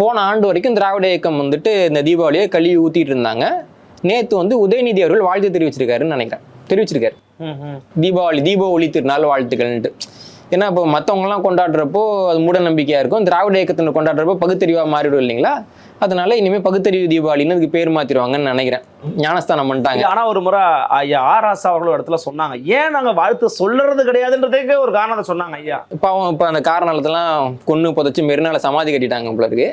போன ஆண்டு வரைக்கும் திராவிட இயக்கம் வந்துட்டு இந்த தீபாவளியை கழுவி ஊத்திட்டு இருந்தாங்க. நேத்து வந்து உதயநிதி அவர்கள் வாழ்த்து தெரிவிச்சிருக்காருன்னு நினைக்கிறேன். தெரிவிச்சிருக்காரு. தீபாவளி தீப ஒளி திருநாள் வாழ்த்துக்கள்ன்ட்டு. ஏன்னா இப்போ மற்றவங்கலாம் கொண்டாடுறப்போ அது மூட நம்பிக்கையாக இருக்கும். திராவிட இயக்கத்தினர் கொண்டாடுறப்போ பகுத்தறிவாக மாறிடும் இல்லைங்களா? அதனால இனிமேல் பகுத்தறிவு தீபாவளின்னு அதுக்கு பேர் மாற்றிடுவாங்கன்னு நினைக்கிறேன். ஞானஸ்தானம் பண்ணிட்டாங்க. ஆனா ஒரு முறை ஐயா ஆர். ராசா அவர்கள் இடத்துல சொன்னாங்க. ஏன் நாங்க வாழ்த்து சொல்றது கிடையாதுன்றதுக்கு ஒரு காரணத்தை சொன்னாங்க ஐயா. பாவம் இப்போ அந்த காரணத்தெல்லாம் கொன்று புதைச்சி மெரினால சமாதி கட்டிட்டாங்க இருக்கு.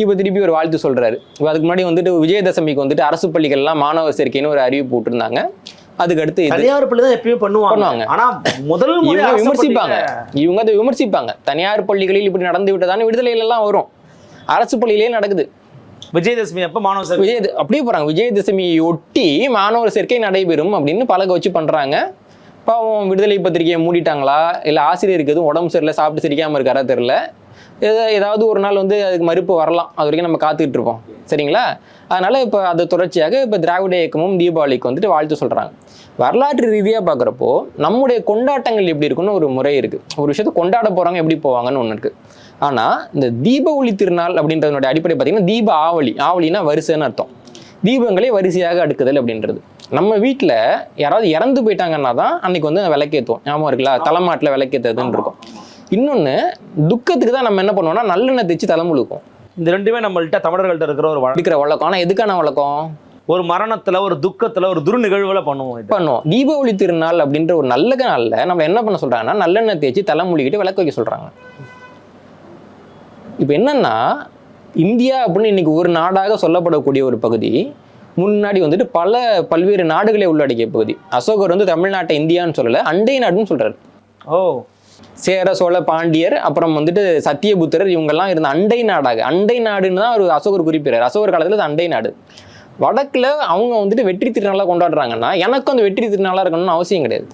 இப்போ திருப்பி ஒரு வாழ்த்து சொல்றாரு. இப்போ அதுக்கு முன்னாடி வந்துட்டு விஜயதசமிக்கு வந்துட்டு அரசு பள்ளிகள்லாம் மாணவர் சேர்க்கைன்னு ஒரு அறிவிப்பு விட்டுருந்தாங்க அதுக்கு அடுத்து தனியார் பள்ளி தான் எப்பயும் பண்ணுவாங்க. ஆனா முதல் இவங்க விமர்சிப்பாங்க. இவங்க அதை விமர்சிப்பாங்க. தனியார் பள்ளிகளில் இப்படி நடந்து விட்டதான விடுதலையில எல்லாம் வரும். அரசு பள்ளியிலே நடக்குது. விஜயதசமி அப்ப மாணவ சேர்க்கை. விஜய அப்படியே போறாங்க. விஜயதசமியை ஒட்டி மாணவர் சேர்க்கை நடைபெறும் அப்படின்னு பழக வச்சு பண்றாங்க. பாவம் விடுதலை பத்திரிகையை மூடிட்டாங்களா? இல்ல ஆசிரியருக்கு எதுவும் உடம்பு சரியில்லை சாப்பிட்டு சிரிக்காம இருக்காரா தெரியல. ஏதா- ஏதாவது ஒரு நாள் வந்து அதுக்கு மறுப்பு வரலாம். அது வரைக்கும் நம்ம காத்துக்கிட்டு இருப்போம். சரிங்களா? அதனால இப்போ அது தொடர்ச்சியாக இப்போ திராவிட இயக்கமும் தீபாவளிக்கு வந்துட்டு வாழ்த்து சொல்றாங்க. வரலாற்று ரீதியாக பார்க்குறப்போ நம்முடைய கொண்டாட்டங்கள் எப்படி இருக்குன்னு ஒரு முறை இருக்கு. ஒரு விஷயத்தை கொண்டாட போறாங்க எப்படி போவாங்கன்னு ஒன்று இருக்கு. ஆனா இந்த தீப ஒளி திருநாள் அப்படின்றதனுடைய அடிப்படை பார்த்தீங்கன்னா தீப ஆவலி ஆவலினா வரிசைன்னு அர்த்தம். தீபங்களை வரிசையாக அடுக்குதல் அப்படின்றது. நம்ம வீட்டில் யாராவது இறந்து போயிட்டாங்கன்னா தான் அன்னைக்கு வந்து விளக்கேற்றுவோம் ஞாபகம் இருக்குல்ல? தலைமாட்டில் விளக்கேற்றுறதுன்னு இருக்கும். இன்னொன்று துக்கத்துக்கு தான் நம்ம என்ன பண்ணுவோம்னா நல்லெண்ணெய் தேய்ச்சி தலை முழுக்கும் இந்த ரெண்டுமே நம்மள்ட்ட தமிழர்கள்ட்ட இருக்கிற ஒரு வழக்கம் இருக்கிற வழக்கம். ஆனால் எதுக்கான வழக்கம்? ஒரு மரணத்துல ஒரு துக்கத்துல ஒரு துரு நிகழ்வுல பண்ணுவோம் பண்ணுவோம். தீபாவளி திருநாள் அப்படின்ற ஒரு நல்ல நாளில் நம்ம என்ன பண்ண சொல்றாங்கன்னா நல்லெண்ணெய் தேய்ச்சி தலை மூழ்கிட்டு விளக்கு வைக்க சொல்றாங்க. இப்போ என்னன்னா இந்தியா அப்படின்னு இன்னைக்கு ஒரு நாடாக சொல்லப்படக்கூடிய ஒரு பகுதி முன்னாடி வந்துட்டு பல பல்வேறு நாடுகளை உள்ளடக்கிய பகுதி. அசோகர் வந்து தமிழ்நாட்டை இந்தியான்னு சொல்லல அண்டை நாடுன்னு சொல்றாரு. ஓ. சேர சோழ பாண்டியர் அப்புறம் வந்துட்டு சத்தியபுத்திரர் இவங்கெல்லாம் இருந்த அண்டை நாடாக. அண்டை நாடுன்னு தான் ஒரு அசோகர் குறிப்பிடுறாரு. அசோகர் காலத்தில் அது அண்டை நாடு. வடக்கில் அவங்க வந்துட்டு வெற்றி திருநாளாக கொண்டாடுறாங்கன்னா எனக்கும் அந்த வெற்றி திருநாளாக இருக்கணும்னு அவசியம் கிடையாது.